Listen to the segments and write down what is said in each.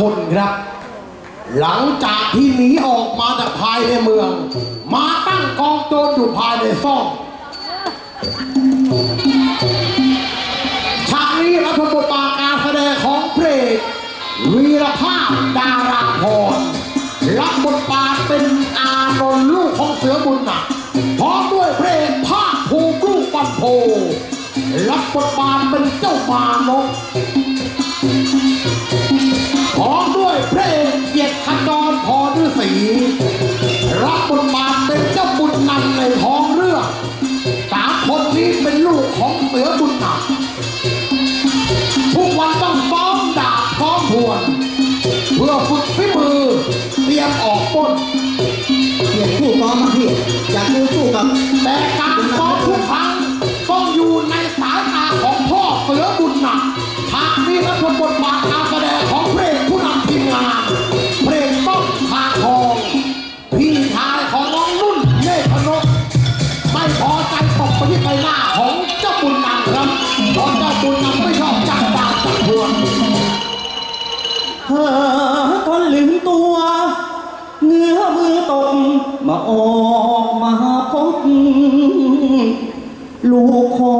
คนครับ หลังจากที่หนีออกมาจากภายในเมือง มาตั้งกองโจรอยู่ภายในซ่องฉากนี้รับบทบาทการแสดงของเพลงวีรภาพดาราพรรับบทบาทเป็นอานนท์ลูกของเสือบุญหนักพร้อมด้วยเพลงภาคภูมิลูกปันโพรับบทบาทเป็นเจ้ามานก รฤาษีรับบทบาทเป็นเจ้าบุญนำในท้องเรื่องสามคนนี้เป็นลูกของเสือบุญหนักทุกวันต้องซ้อมดาบซ้อมพวน เพื่อฝึกฝีมือเตรียมออกปล้นเปลี่ยนคู่ซ้อมมาพี่อยากดูสู้กับแต่การซ้อมทุกครั้งต้องอยู่ในสายตาของพ่อเสือบุญหนักฉากนี้และบทบทบา ตก มาออกมาพบลูกคอ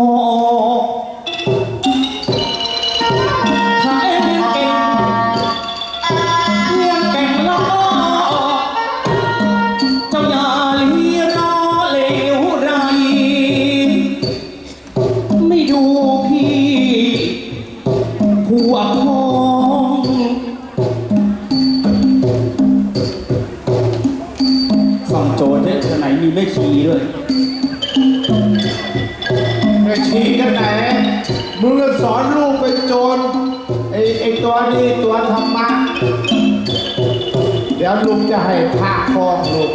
นี่ตัวธรรมะ เดี๋ยวลุงจะให้พาคองลูก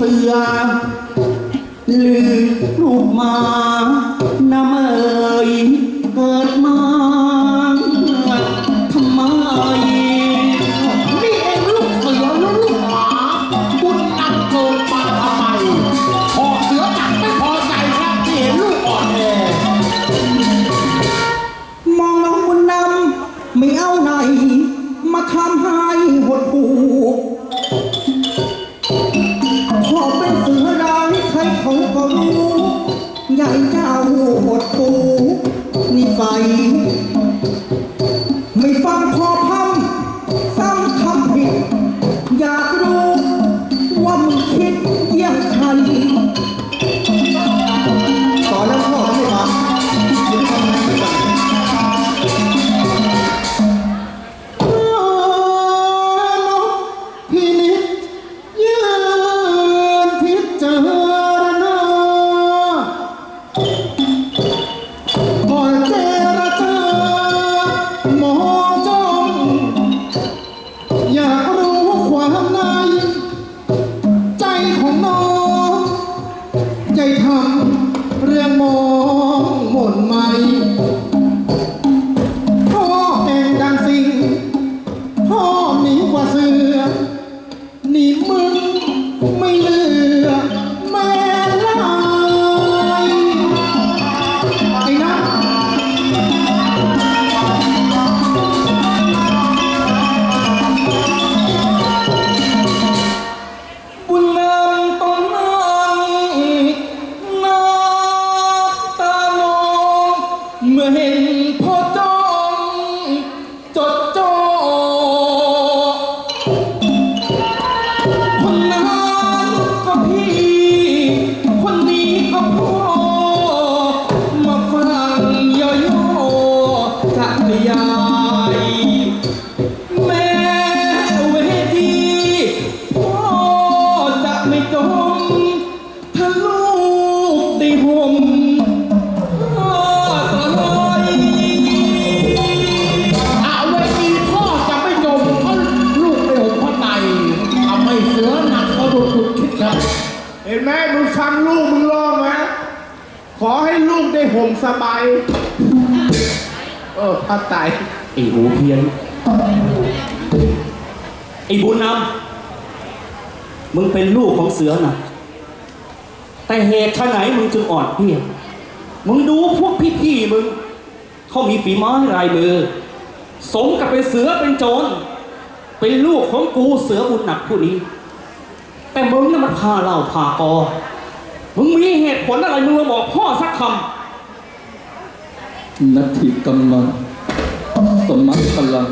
เสือลือลูกมาน้ำเอ่ย ไม่ฟั เรื่องมองหม่นไหม แม่เวทีพ่อจะไม่จมถ้ลูได้ห่มพ่อจะลออาเวทีพ่อจะไม่จมเะลูได้ห่มพระไตรทำให้เสือหนักกระดุดคิดครับเห็นไหมมึงฟังลูกมึงร้องไหมขอให้ลูกได้ห่มสบาย เออผ้าไตรไอ้หูเพี้ยน ไอ้บุญนำมึงเป็นลูกของเสือนะแต่เหตุไฉนมึงจึงอ่อนเพลียมึงดูพวกพี่ๆมึง เขามีฝีไม้ลายมือ สมกับเป็นเสือเป็นโจร เป็นลูกของกูเสือบุญหนักผู้นี้ แต่มึงน่ะมันพาเราพากอ มึงมีเหตุผลอะไรมึงมาบอกพ่อสักคนัตถิกำลัง สมัครพลัง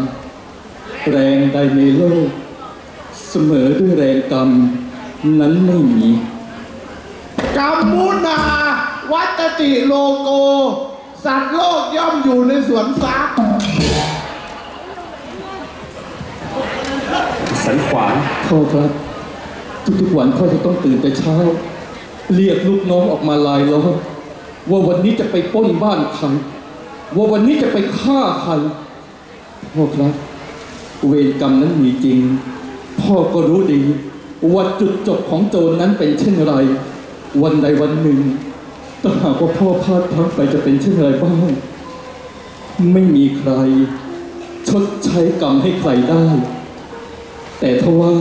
แรงใดในโลก เสมอด้วยแรงกรรม นั้นไม่มีกัมมุนา วัตติโลโก สัตว์โลกย่อมอยู่ในสวนสัตว์ำสันขวานพ่อครับ ทุกๆวันพ่อจะต้องตื่นแต่เช้า เรียกลูกน้องออกมาลายล้อมว่าวันนี้จะไปปล้นบ้านใครว่าวันนี้จะไปฆ่าใคร พ่อครับ เวรกรรมนั้นมีจริง พ่อก็รู้ดี ว่าจุดจบของโจรนั้นเป็นเช่นไร วันใดวันหนึ่งถ้าหากว่าพ่อพลาดพลั้งไปจะเป็นเช่นไรบ้าง ไม่มีใคร ชดใช้กรรมให้ใครได้ แต่ถ้าว่า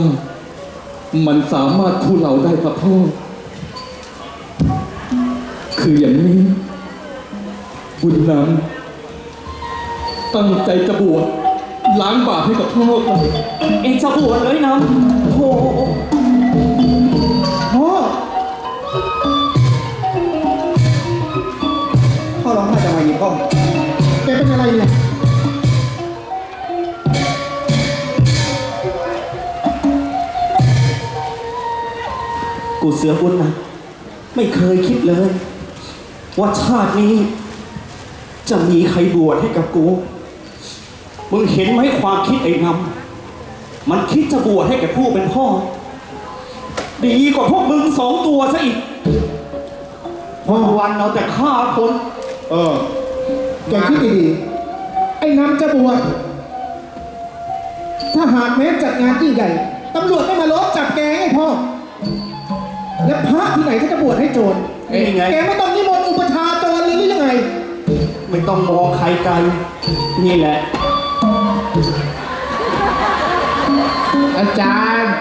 มันสามารถทุเราได้ครับพ่อ คืออย่างนี้ บุญนำ ตั้งใจจะบวชล้างบาปให้กับพ่อครับเองจะบวชเลยนะโธ่พ่อพ่อร้องไห้ทำไมเนี่ยพ่อแกเป็นอะไรเนี่ยกูเสือบุญนะไม่เคยคิดเลย ว่าชาตินี้ จะมีใครบวชให้กับกู มึงเห็นไหมความคิดไอ้งำมันคิดจะบวชให้กับผู้เป็นพ่อ ดีกว่าพวกมึงสองตัวซะอีกพอวันเราแต่ฆ่าคน เออ แกคิดดีๆ ไอ้น้ำจะบวชถ้าหากแม้จัดงานยิ่งใหญ่ตำรวจไม่มาล้อมจับแกไงพ่อ และพระที่ไหนก็จะบวชให้โจร นี่ไง แกไม่ต้องนิมนต์อุปชฌาย์โจรเลยหรือยังไง ไม่ต้องมองใครไกลนี่แหละ อาจารย์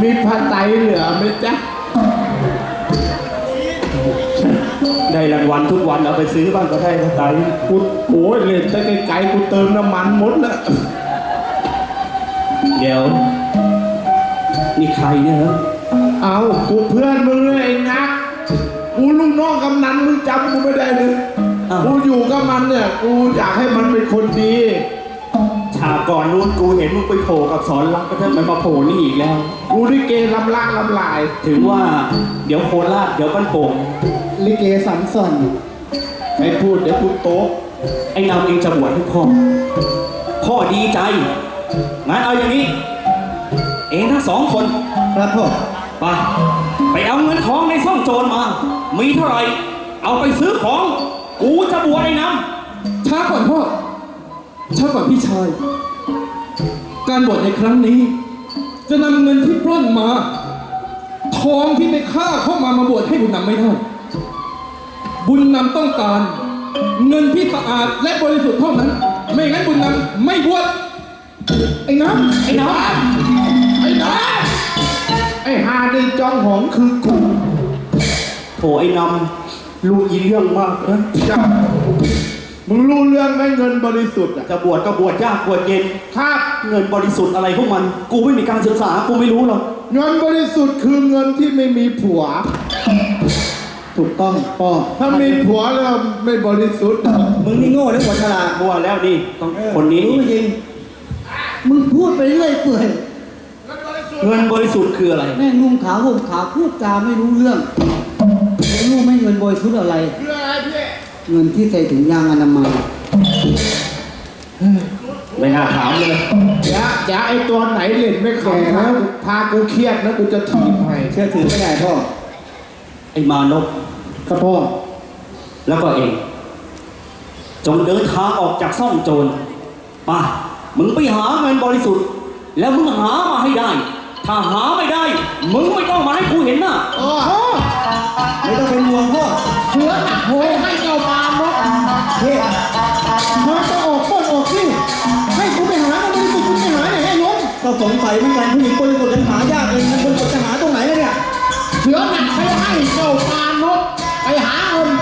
มีผ้าไตรเหลือไหมจ๊ะ ได้รางวัลทุกวันเอาไปซื้อบ้างก็ได้นะไตกูโอ้ยเล่นแต่ไกลๆกูเติมน้ำมันหมดแล้วเดี๋ยวนี่ใครเนี่ยฮะเอากูเพื่อนมึงเลยไอ้นักกูลูกน้องกำนันมึงจำกูไม่ได้เลย อ้าว กูอยู่กับมันเนี่ย กูอยากให้มันเป็นคนดีชาก่อนนู้นกูเห็นมึงไปโผล่กับสอนรักก็ทำไมมาโผล่นี่อีกแล้ว กูที่เกลำล่างลำลาย ถึงว่าเดี๋ยวโคราชเดี๋ยวบ้านโป่งลิเกสันส่อนให้พูดเดี๋ยวกูโต๊ะ ไอ้นำเองจะบวชให้พ่อพ่อดีใจงั้นเอาอย่างนี้ เองทั้งสองคนครับพ่อไปไปเอาเงินทองในซ่องโจรมา มีเท่าไหร่เอาไปซื้อของ กูจะบวชไอ้นำช้าก่อนพ่อ ช้าก่อนพี่ชาย การบวชในครั้งนี้ จะนำเงินที่ปล้นมา ทองที่ไปฆ่าเข้ามามาบวชให้บุญนำไม่ได้ บุญนำต้องการ เงินที่สะอาดและบริสุทธิ์เท่านั้น ไม่งั้นบุญนำไม่บวช ไอ้น้ำไอ้นไอ้นักไอ้ฮาในจองหองคือกูำโถไอ้นำ ลูกอีเรื่องมากนะจ้ะมึงรู้เรื่องไหมเงินบริสุทธิ์อะจะบวชก็บวชยากบวชเย็นครับเงินบริสุทธิ์อะไรพวกมัน กูไม่มีการศึกษา กูไม่รู้หรอกเงินบริสุทธิ์คือเงินที่ไม่มีผัว ถูกต้องพ่อถ้ามีผัวแล้วไม่บริสุทธิ์ มึงนี่โง่หรือหัวฉลาดบัวแล้วนี่ต้องคนนี้รู้จริง มึงพูดไปเรื่อยเปื่อยเงินบริสุทธิ์คืออะไร แม่งนุ่งขาวห่มขาวพูดจาไม่รู้เรื่องไม่รู้ไม่ เงินบริสุทธิ์อะไรคืออะไรพี่เงินที่ใส่ถุงยางอนามัยไม่น่าถามเลย อย่าอย่าไอตัวไหนเล่นไม่แข็งนะพากูเครียดนะกูจะถีบให้เชื่อถือไม่ได้พ่อ ไอ้มานพครับพ่อ แล้วก็เอง จงเดินทางออกจากซ่องโจรไปมึงไปหาเงินบริสุทธิ์ แล้วมึงหามาให้ได้ ถ้าหาไม่ได้ มึงไม่ต้องมาให้กูเห็นหน้าโอ้ไม่ต้องเป็นห่วงพ่อเสือหนักโหให้เจ้ามานกเฮ้พาจะออกต้นออกที่ให้กูไปหามันไม่ได้กูไปหาไหนไอ้ยงก็สงสัยเหมือนกันผู้หญิงบริสุทธิ์จะหายากเลยมันบริสุทธิ์จะหาตรงไหนแล้วเนี่ยเสือหนักไปให้เจ้ามานกไปหาเงิน